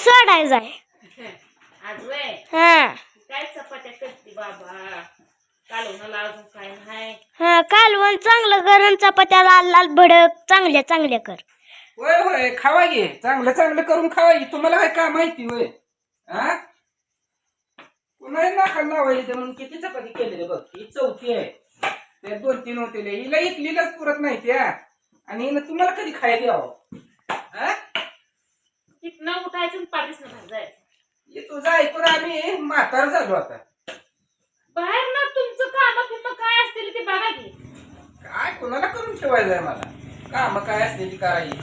सोडायचा आहे. हा. काय चपात्या करते बाबा? कालवणाला अजून काय नाही हा कालवण चांगलं आणि चपात्या लाल लाल भडक चांगल्या चांगल्या कर. होय होय खावा घे चांगलं चांगलं करून खावा घे तुम्हाला काय काय माहिती होय हा? पुन्हा नाका लावायची म्हणून किती चपाती केलेली बघ. ही चौथी आहे. त्या दोन तीन होते हिला इकलीलाच पुरत नाही त्या. आणि हिनं तुम्हाला कधी खायला द्यावं? हा? तिथनं उठायचं पाठीस न जायचं हे तुझं ऐकून आम्ही म्हातार झालो आता. बाहेर ना तुमचं काम फिम काय असतील ते बघा की. काय कोणाला करून ठेवायचंय मला? काम काय असलेली करायची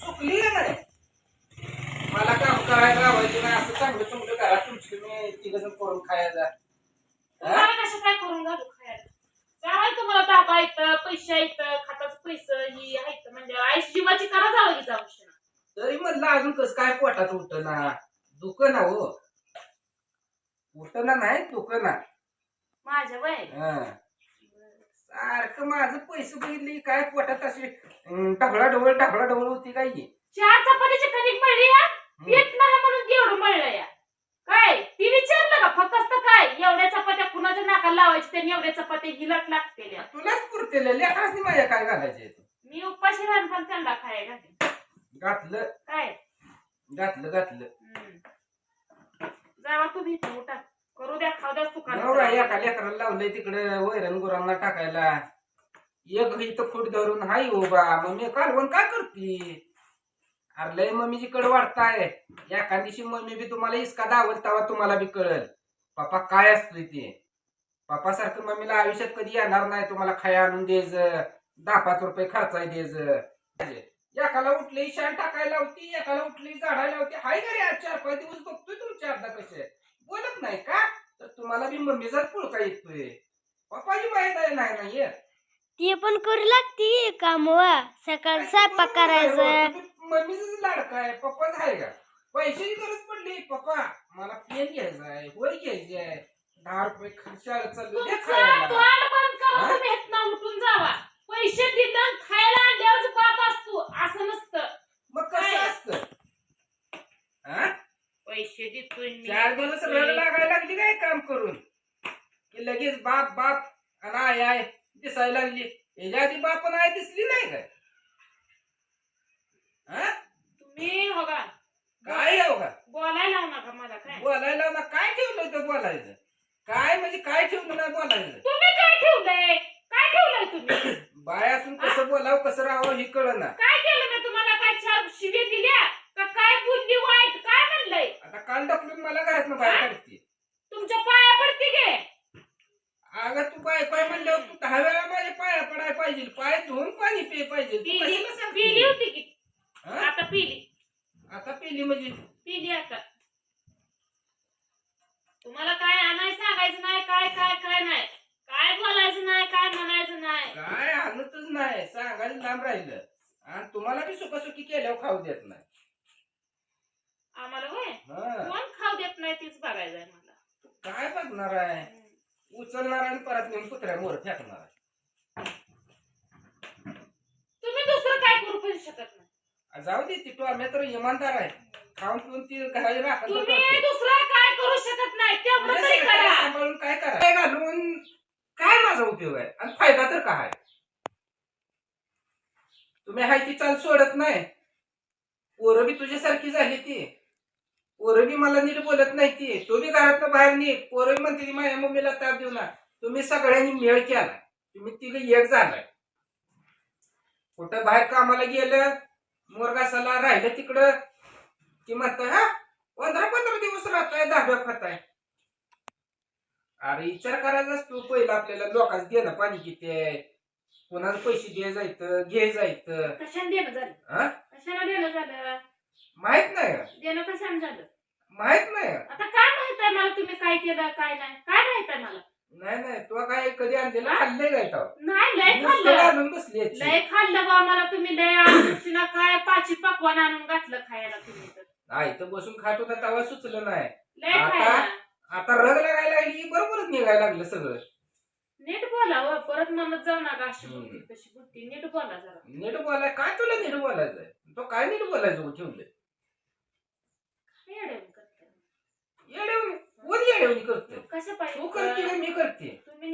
चुकली नाही मला काम करायला लावायचे नाही असं चांगलं तुमचं करा. तुमची तुम्ही तिघजण करून खायचा तुम्हाला कसं काय करून घालू खायला? जावाय तुम्हाला दाबा येतं पैसे येतं खाताच पैसे ही आहेत म्हणजे आईस जीवाची करा जावं की जाऊ तरी म्हणलं अजून कसं काय पोटात उठ ना दुख ना हो. उठ ना नाही दुख ना माझ्या वय? हं. सारखं माझं पैसे बघितले काय पोटात अशी ढवळा ढवळ ढवळा ढवळ होती काय ही? चार चपातीची कणिक मळली या? पीठ नाही म्हणून एवढं मळलं या. काय? ती विचारलं का? फक्त काय? एवढ्या चपात्या कुणाच्या नाकाला लावायची त्यांनी एवढ्या चपात्या हिलट लागतेल्या तुलाच पुरतेले लेकरासनी माझ्या काय घालायचे मी उपाशी राहून पण त्यांना खाय घातली घातलं. काय? घातलं घातलं. हम्म. जावा तुम्ही इथं उठा. करू द्या खाऊ द्या नवरा सुखात एका लेकराला लावलंय तिकडे वैरण गुरांना टाकायला. एक इथं फूट धरून हाय उभा मम्मी कालवण काय करती? अरे लय मम्मीची कड वाढताय. एका दिवशी मम्मी बी तुम्हाला इसका दावल तेव्हा तुम्हाला बी कळल. पप्पा काय असतोय ते? पप्पा सारखं मम्मीला आयुष्यात कधी येणार नाही तुम्हाला खाया आणून देज दहा पाच रुपये खर्चाय देज एकाला उठली शान टाकायला होती एकाला उठली झाडायला होती हाय का रे आज चार पाच दिवस बघतोय तुमच्या अर्धा कसे? बोलत नाही का? तर तुम्हाला बी मम्मीचाच पुळका येतोय. पप्पाची माहीत आहे नाही नाही येत. ती पण करू लागती काम. सकाळ स्वयंपाक करायचं. मम्मीच लाडका आहे. पप्पाच आहे का? पैशाची गरज पडली. पप्पा मला पेन घ्यायचा आहे वय घ्यायची आहे. दहा रुपये खर्चाला चाललो द्या तुमचं खायला तोंड बंद करा हा? तुम्ही इथनं उठून जावा पैसे दिलं आणि खायला आणल्यावर बाप असतो असं नसतं मग कसं काय? असतं हा चार दिवस लागायला लागली काय काम करून? की लगेच बाप बाप आणि आय आय दिसायला लागली. याच्या आधी बाप आय दिसली नाही काय? हा? तुम्ही हो का? काय हो का? बोलायला लावू नका मला काय? बोलायला ना काय ठेवलं बोलायचं? काय म्हणजे काय ठेवलं नाही बोलायचं? तुम्ही काय ठेवलंय? काय ठेवलंय तुम्ही? बाय असून कसं बोलावं कसं राहावं हे कळ ना काय केलं मी तुम्हाला काय चार शिवी दिल्या का काय बुद्धी वाईट काय म्हणलंय आता काल ढकलून घरात बाहेर काढते. तुमच्या पाया पडते गे अगं तू काय काय म्हणल्यावर तू दहा वेळा माझ्या पाया पडायला पाहिजे. पाय धुवून पाणी पे पाहिजे. तू पिली. कशाला सांगते? पिली होती की? हा? आता पिली. आता पेली म्हणजे? पिली आता. तुम्हाला काय आणाय सांगायचं नाही? काय काय काय नाही? काय बोलायचं नाही काय म्हणायचं नाही? काय आणतच नाही. सांगायचं लांब राहिलं. आणि तुम्हाला बी सुखासुखी केल्यावर खाऊ देत नाही. आम्हाला होय? हा. कोण देत नाही तीच बघायचं आहे मला. काय बघणार आहे? उचलणार आणि परत नेऊन कुत्र्या मोर फेकणार आहे. तुम्ही दुसरं काय करू पण शकत नाही. आ, जाऊ दे ती आम्ही तर इमानदार आहे. खाऊन पिऊन ती घराची राखण तर तुम्ही करते. दुसरं काय करू शकत नाही तेवढं म्हणजे तरी सरकारला करा. सांभाळून काय करा? काय घालून काय माझा उपयोग आहे? आणि फायदा तर काय? तुम्ही हाय ती चाल सोडत नाही. पोरं बी तुझ्यासारखी झाली ती. पोरं बी मला नीट बोलत नाही ती. तो बी घरात बाहेर निघ. पोरं बी म्हणते ती माझ्या मम्मीला ताप देऊ ना तुम्ही सगळ्यांनी मेळ केला. तुम्ही तिघ एक झालाय. कुठं बाहेर कामाला गेलं मोरगासाला राहिलं तिकडं ती म्हणताय हा पंधरा पंधरा दिवस राहताय दहाव्या खाताय. अरे विचार करायचा तू पहिला आपल्याला लोकांचं देणं पाणी किती आहे. कोणाला पैसे दे जायचं घे जायचं. कशाने देणं झालं? हा कशाने देणं झालं माहीत नाही का? देणं कशाने झालं माहीत नाही का? आता काय माहीत आहे मला तुम्ही काय केलं काय नाही काय माहीत आहे मला नाही नाही तुला काय कधी आणलेलं हा? खाल्लंय काय तो नाही लय नुसतं खाल्लं घालून बसली याची. लय खाल्लं बा मला तुम्ही लय आकृष्टीला काय पाची आणून घातलं खायला तुम्ही तर. हा इथं बसून खात होता तेव्हा सुचलं नाही. लय आता? खायला. आता रग लागायला लागली बरोबरच निघायला लागलं सगळं. नीट बोला हो परत म्हणत जाऊ नका अशी हम्म. बुद्धी तशी बुद्धी नीट बोला जरा. नीट बोलाय काय तुला नीट बोलायचंय? तो काय नीट बोलायचं ठेवलं येड जेवणी करते? कशा तू करते का पाहिजे मी करते? तुम्ही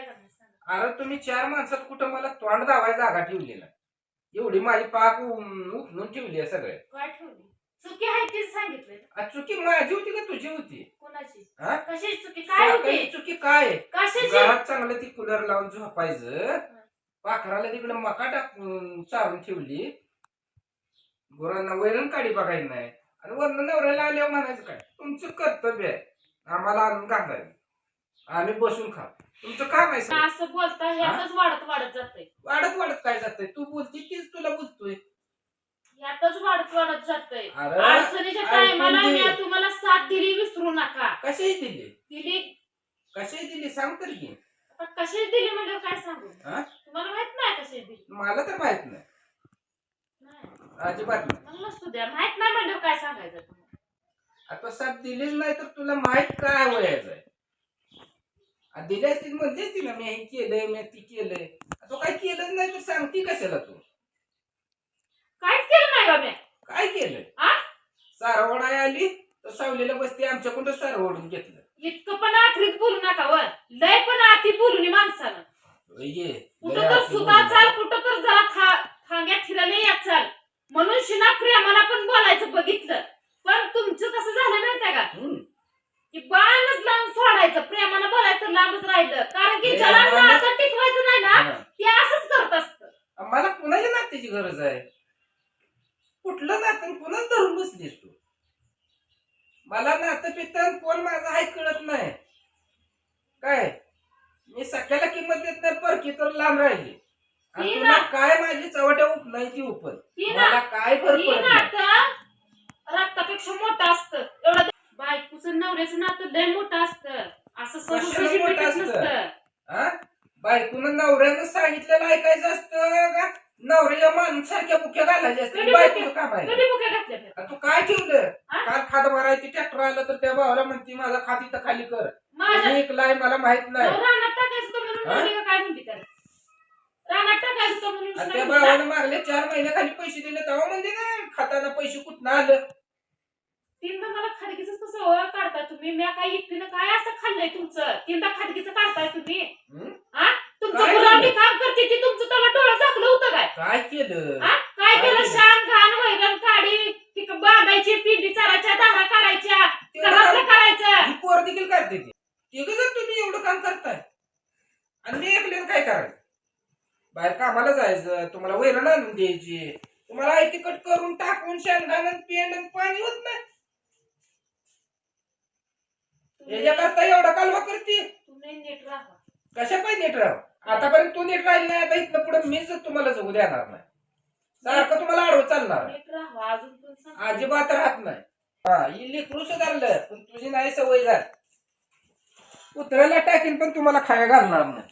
का नाही सांगा. अरे तुम्ही चार माणसात कुठं मला तोंड दावाय जागा ठेवली ना एवढी माझी पाक उकलून ठेवली आहे सगळे. काय ठेवली? चुकी आहे तीच सांगितलंय आ, चुकी माझी होती का तुझी होती? कोणाची? हा? कशाची चुकी? काय चुकी काय? आहे? कशाची? घरात चांगलं ती कूलर लावून झोपायचं. पाखराला तिकडे मका टाकून चारून ठेवली. गुरांना वैरण काढी बघायला नाही. आणि वरण नवऱ्याला आल्यावर म्हणायचं काय? तुमचं कर्तव्य आहे. आम्हाला आणून घालायला आम्ही बसून खा तुमचं काम आहे सगळं. असं बोलता ह्यातच वाढत वाढत जातंय. वाढत वाढत काय जातंय? तू बोलती तीच तुला बोलतोय. ह्यातच वाढत वाढत जातंय. अरे अडचणीच्या ऐकून टायमाला घे. मी तुम्हाला साथ दिली विसरू नका. कशाही दिली? दिली. कशाही दिली? सांग तर की. आता कशी दिली म्हणजे काय सांगू? हा? तुम्हाला माहीत नाही कशी दिली. मला तर माहीत नाही. नाही. अजिबात नाही. मला नसू द्या. माहीत नाही म्हणजे काय सांगायचं तुम्हाला. आता साथ दिलीच नाही तर तुला माहीत काय आ, दिली असती म्हणतेच ती ना मी हे केलंय मी ती केलंय. तो काय केलंच नाही तर सांगती कशाला तू. काहीच केलं नाही मी काय केलंय? आ? सारवडाय आली तर सावलीला बसती आमच्याकडून सारवडून घेतलं. इतकं पण आखरीत बोलू नका वर लय पण आती बोलू नये माणसानं. ये कुठं तर आती चाल. कुठं तर जरा खा खांग्यात फिरायला यात चाल. म्हणून शिना प्रेमाला पण बोलायचं बघितलं. पण तुमचं कसं झालं माहितीये का हम्म. की बाणच लावून सोडायचं लांबच राहिलं कारण की ज्याला नातं टिकवायचं नाही ना. ते असंच करत असतं. मला कुणाच्या नात्याची गरज आहे? कुठलं नातं कुणाच धरून बसलीस तू? मला नातं पित्तन कोण माझं आहे कळत नाही. काय? मी सख्याला किंमत देत नाही परकी तर लांब राहिली. आणि तुला काय माझी चवट्या उप नाही ती उपल मला काय फरक पडत नाही रक्तापेक्षा मोठं असतं. एवढं बायकोचं नवऱ्याचं नातं लय मोठं असतं. असं घालायचे असते घातल्या तू काय ठेवलं? हा? काल खात भरायची ट्रॅक्टर आलं तर त्या भावाला म्हणती माझा खात इथं खाली कर. माझ्या मी ऐकलाय मला माहीत नाही. रानात टाकायचं तो म्हणून हा? म्हणली का काय म्हणली त्याला? रानात टाकायचं तो म्हणून आणि त्या? भावानं मागले चार महिन्याखाली पैसे दिले तेव्हा म्हणजे ना खाताना पैसे कुठनं आलं? तीनदा मला खाडकीच कसं ओळख काढताय तुम्ही. मी काय एकटीनं काय असं खाल्लंय तुमचं? तीनदा खाडकीचं काढताय तुम्ही. हं? तुमचं काय? काम करते ती तुमचं डोळं झाकलं होतं काय? काय केलं हा? काय काय केलं केलं? शान घाण वैरण काढी ती बांधायची पिंडी चाराच्या दारा काढायच्या ते घरातलं काम- करायचं ही पोर देखील करते ती तिघ जर तुम्ही एवढं काम करताय आणि मी एकल्यानं काय करायचं? बाहेर कामाला जायचं तुम्हाला वैरण आणून द्यायची. तुम्हाला आई तिकट करून टाकून शेंगदाण आणि पेंड पाणी होत नाही. याच्याकरता एवढा कालवा करते. तुम्ही नीट राहा. कशा पाहिजे नीट राह. आतापर्यंत तू नीट राहिली नाही आता इथनं पुढे मीच तुम्हाला जगू देणार नाही. सारखं तुम्हाला आडवं चालणार. अजिबात राहत नाही. हा ही लेकरू सुधारलं पण तुझी नाही सवय झाली. कुत्र्याला टाकेन पण तुम्हाला खाया घालणार नाही.